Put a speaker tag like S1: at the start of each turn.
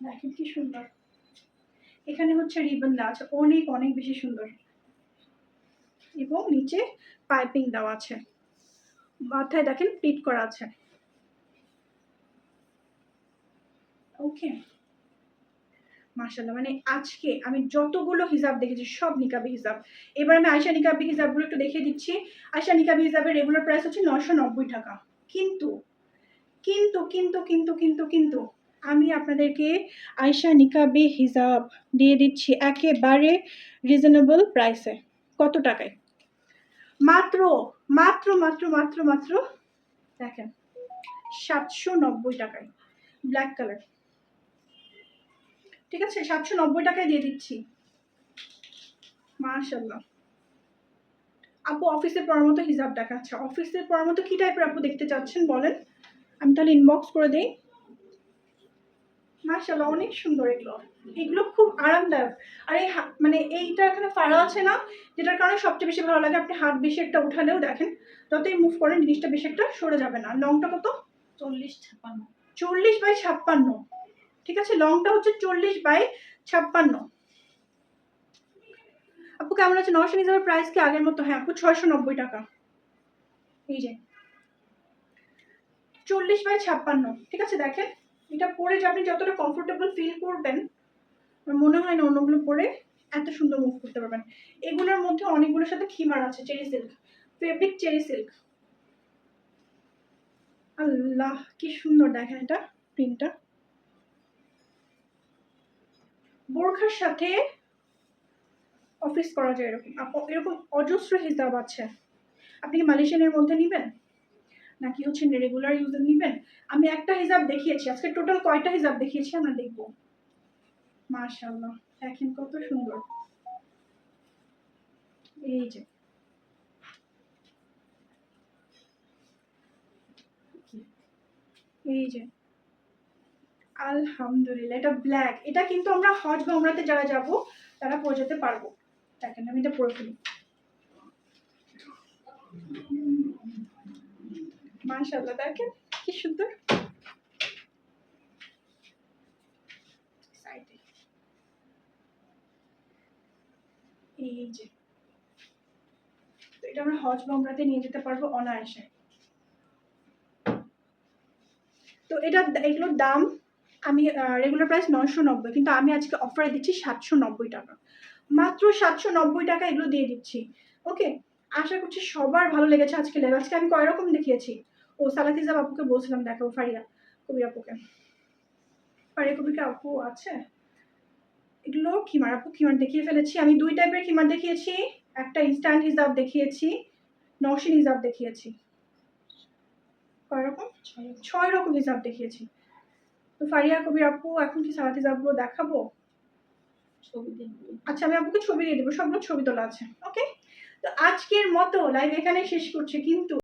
S1: দেখেন কি সুন্দর। এখানে হচ্ছে রিবন দেওয়া আছে, অনেক অনেক বেশি সুন্দর। এবং নিচে পাইপিং দেওয়া আছে। মাথায় দেখেন প্লিট করা আছে। ওকে মার্শাল্লাহ মানে আজকে আমি যতগুলো হিসাব দেখেছি, সব নিকাবি হিসাব এবার আমি আয়সা নিকাবি হিসাবগুলো একটু দেখিয়ে দিচ্ছি। আয়সা নিকাবি হিসাবের রেগুলার প্রাইস হচ্ছে নশো নব্বই টাকা। কিন্তু কিন্তু কিন্তু কিন্তু কিন্তু কিন্তু আমি আপনাদেরকে আয়সা নিকাবি হিসাব দিয়ে দিচ্ছি একেবারে রিজনেবল প্রাইসে কত টাকায়? মাত্র মাত্র মাত্র মাত্র মাত্র, দেখেন, সাতশো নব্বই টাকায় ব্ল্যাক কালার ঠিক আছে? সাতশো নব্বই টাকায় দিয়ে দিচ্ছি। মাশাল্লাহ আপু অফিসে পড়ার মতো হিসাব দেখাচ্ছে। অফিসে পড়ার মতো কি টাইপের আপু দেখতে চাচ্ছেন বলেন? আমি তাহলে ইনবক্স করে দিই। মাশাল্লাহ অনেক সুন্দর এগুলো। এগুলো খুব আরামদায়ক। আর এই মানে এইটা এখানে ফাড়া আছে না যেটার কারণে সবচেয়ে বেশি ভালো লাগে। আপনি হাত বেশি একটা উঠালেও দেখেন যতই মুভ করেন জিনিসটা বেশি একটা সরে যাবে না। লংটা কত?
S2: চল্লিশ ছাপান্ন
S1: চল্লিশ বাই ছাপ্পান্ন। ঠিক আছে লংটা হচ্ছে চল্লিশ বাই ছাপ্পান্ন। আপু কেমন আছে? নশো হিসাবের প্রাইস কি আগের মতো? হ্যাঁ আপু ছয়শো নব্বই টাকা। এই যে। চল্লিশ বাই ছাপ্পান্ন। ঠিক আছে দেখেন। এটা পরে যে আপনি যতটা কমফোর্টেবল ফিল করবেন মনে হয় না অন্যগুলো পরে এত সুন্দর মুভ করতে পারবেন। এগুলোর মধ্যে অনেকগুলোর সাথে খিমার আছে cherry silk fabric cherry silk আল্লাহ, কি সুন্দর দেখেন এটা প্রিন্টটা বোরখার সাথে অফিস করা যায় এরকম। এরকম অজস্র হিসাব আছে। আপনি কি মালয়েশিয়ানের মধ্যে নেবেন? নাকি হচ্ছে রেগুলার ইউজে নেবেন? আমি একটা হিসাব দেখিয়েছি, আজকে টোটাল কয়টা হিসাব দেখিয়েছি আমরা দেখব। মাশাআল্লাহ, দেখেন কত সুন্দর। এই যে। এই যে। আলহামদুলিল্লাহ, এটা ব্ল্যাক এটা কিন্তু আমরা হজ বা উমরাতে যারা যাব, তারা পরে যেতে পারব। দেখেন, আমি এটা পরে ফেলি। মাশাআল্লাহ, দেখেন কি সুন্দর। এই যে। তো এটা আমরা হজ বা উমরাতে নিয়ে যেতে পারব অনায়াসে। তো এটা এগুলোর দাম আমি রেগুলার প্রাইস নশো নব্বই, কিন্তু আমি আজকে অফারে দিচ্ছি সাতশো নব্বই টাকা। মাত্র সাতশো নব্বই টাকা এগুলো দিয়ে দিচ্ছি। ওকে আশা করছি সবার ভালো লেগেছে আজকে লেগে আজকে আমি কয় রকম দেখিয়েছি? ও সালাতিজা আপুকে বলছিলাম দেখো ফারিয়া কবির আপুকে। ফারিয়া কবিকে আপু আছে? এগুলো খিমার আপু খিমার দেখিয়ে ফেলেছি। আমি দুই টাইপের খিমার দেখিয়েছি একটা ইনস্ট্যান্ট হিসাব দেখিয়েছি নশিন হিসাব দেখিয়েছি। কয় রকম?
S2: ছয়
S1: রকম। হিসাব দেখিয়েছি। তো ফারিয়া কবির আপু এখন কি সালাত হিসাবগুলো দেখাবো আচ্ছা আমি আপনাকে ছবি দিয়ে দেবো সবগুলো ছবি তোলা আছে ওকে? তো আজকের মতো লাইভ এখানে শেষ করছি কিন্তু